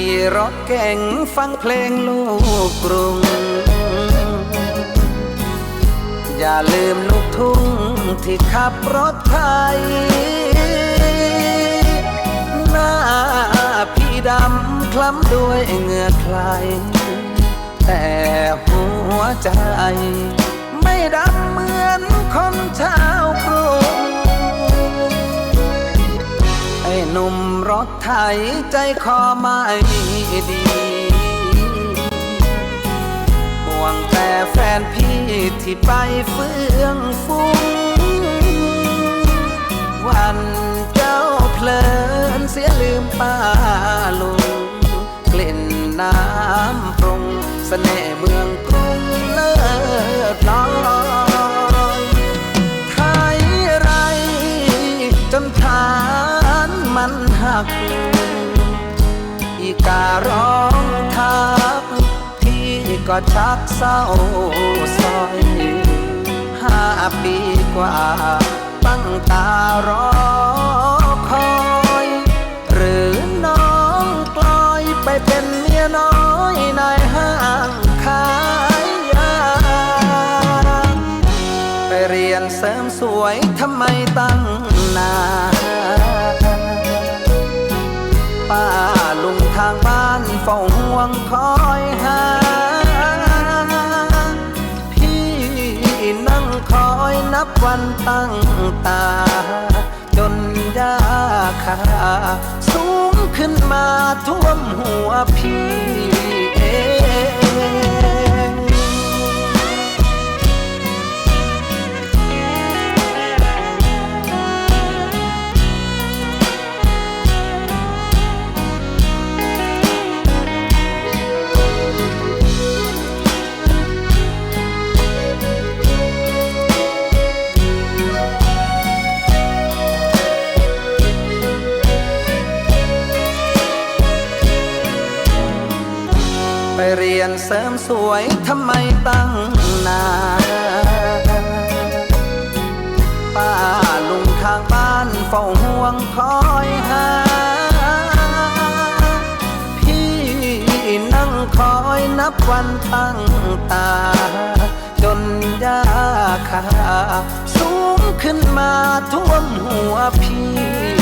่รถเก่งฟังเพลงลูกกรุง อย่าลืมลูกทุ่งที่ขับรถไทย หน้าพี่ดำคล้ำด้วยเหงื่อใครแต่หัวใจ ไม่ดำเหมือนคนชาวกรุง หนุ่มรถไถใจคอไม่ดีห่วงแต่แฟนพี่ที่ไปเฟื่องฟุ้ง มันหัก อีการ้องทัก พี่ก็ชักเศร้าซอยห้าปีกว่า ตั้งตารอคอย หรือน้องกลอยไปเป็นเมียน้อยในห้างขายยา ไปเรียนเสริมสวยทำไมตั้งนาน ป้าลุงทางบ้านเฝ้าห่วงคอยหา พี่นั่งคอยนับวันตั้งตา จนยาคาสูงขึ้นมาท่วมหัวพี่ ไปเรียนเสริมสวยทำไมตั้งนานป้าลุงทางบ้านเฝ้าห่วงคอยหา พี่นั่งคอยนับวันตั้งตา จนยาคาสูงขึ้นมาท่วมหัวพี่